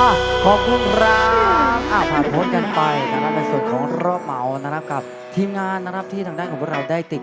อะขอบคุณครับอะผ่านพ้นกันไปนะครับในส่วนของรอบเหมานะครับกับทีมงานนะครับที่ทางด้านของพวกเราได้ติด